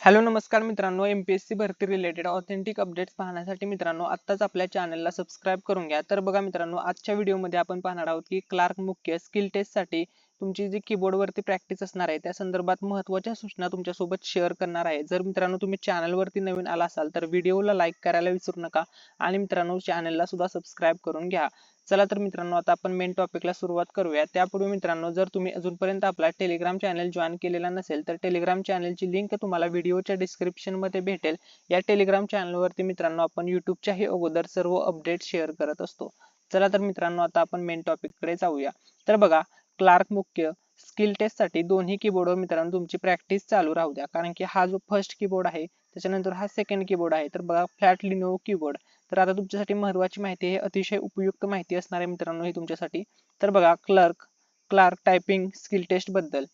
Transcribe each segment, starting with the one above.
Hello नमस्कार मित्रांनो. MPSC भरती रिलेटेड ऑथेंटिक अपडेट्स पाहण्यासाठी मित्रांनो आत्ताच आपल्या चॅनलला सबस्क्राईब करून घ्या. तर बघा मित्रांनो आजच्या व्हिडिओमध्ये आपण पाहणार आहोत की क्लार्क मुख्य स्किल टेस्टसाठी तुमची जी कीबोर्ड वरती प्रॅक्टिस असणार आहे त्या संदर्भात महत्त्वाच्या सूचना तुमच्यासोबत शेअर करणार आहे. जर मित्रांनो तुम्ही चॅनलवरती नवीन आला असाल तर व्हिडिओला लाईक करायला विसरू नका आणि मित्रांनो चॅनलला सुद्धा सबस्क्राईब करून घ्या. चला तर मित्रांनो आता आपण मेन टॉपिकला सुरुवात करूया. त्यापूर्वी मित्रांनो जर तुम्ही अजूनपर्यंत आपला टेलिग्राम चॅनल जॉईन केलेला नसेल तर टेलिग्राम चॅनलची लिंक तुम्हाला व्हिडिओच्या डिस्क्रिप्शनमध्ये भेटेल. या टेलिग्राम चॅनलवरती मित्रांनो आपण युट्यूबच्याही अगोदर सर्व अपडेट शेअर करत असतो. चला तर मित्रांनो आता आपण मेन टॉपिककडे जाऊया. तर बघा क्लार्क मुख्य स्किल टेस्टसाठी दोन्ही कीबोर्डवर मित्रांनो तुमची प्रॅक्टिस चालू राहू द्या. कारण की हा जो फर्स्ट कीबोर्ड आहे त्याच्यानंतर हा सेकंड कीबोर्ड आहे तर बघा फ्लॅट लिनो कीबोर्ड तर आता तुमच्यासाठी महत्वाची माहिती आहे अतिशय उपयुक्त माहिती असणार आहे मित्रांनो ही तुमच्यासाठी. तर बघा क्लर्क क्लार्क टायपिंग स्किल टेस्टबद्दल.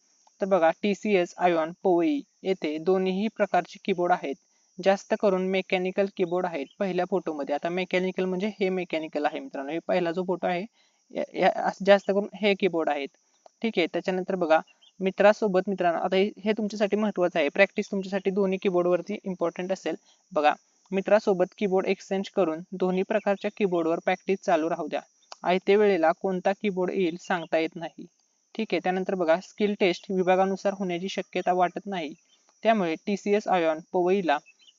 तर बघा टी सी एस आयॉन पोई येथे दोन्ही प्रकारचे कीबोर्ड आहेत. जास्त करून मेकॅनिकल कीबोर्ड आहेत पहिल्या फोटोमध्ये आता मेकॅनिकल म्हणजे हे मेकॅनिकल आहे मित्रांनो. हे पहिला जो फोटो आहे जास्त करून हे कीबोर्ड आहेत. ठीक आहे त्याच्यानंतर बघा मित्रासोबत मित्रांनो आता हे तुमच्यासाठी महत्वाचं आहे. प्रॅक्टिस तुमच्यासाठी दोन्ही कीबोर्ड वरती इम्पॉर्टंट असेल. बघा मित्रासोबत कीबोर्ड एक्सचेंज करून दोन्ही प्रकारच्या कीबोर्डवर प्रॅक्टिस चालू राहू द्या. आयते वेळेला कोणता कीबोर्ड येईल सांगता येत नाही. ठीक आहे त्यानंतर बघा स्किल टेस्ट विभागानुसार होण्याची शक्यता वाटत नाही. त्यामुळे टी सी एस आयॉन पवईला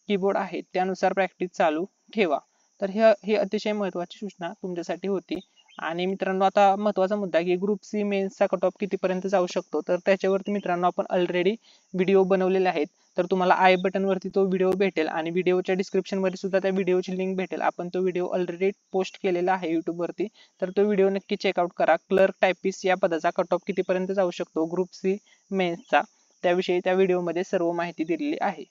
कीबोर्ड आहेत त्यानुसार प्रॅक्टिस चालू ठेवा. तर हे अतिशय महत्वाची सूचना तुमच्यासाठी होती. आणि मित्रांनो आता महत्त्वाचा मुद्दा की ग्रुप सी मेन्सचा कट ऑफ कितीपर्यंत जाऊ शकतो? तर त्याच्यावरती मित्रांनो आपण ऑलरेडी व्हिडिओ बनवलेले आहेत. तर तुम्हाला आय बटनवरती तो व्हिडिओ भेटेल आणि व्हिडिओच्या डिस्क्रिप्शनमध्ये सुद्धा त्या व्हिडिओची लिंक भेटेल. आपण तो व्हिडिओ ऑलरेडी पोस्ट केलेला आहे यूट्यूबवरती तर तो व्हिडिओ नक्की चेकआउट करा. क्लर्क टायपिस या पदाचा कट ऑफ कितीपर्यंत जाऊ शकतो? ग्रुप सी मेन्सचा त्याविषयी त्या व्हिडिओमध्ये सर्व माहिती दिलेली आहे.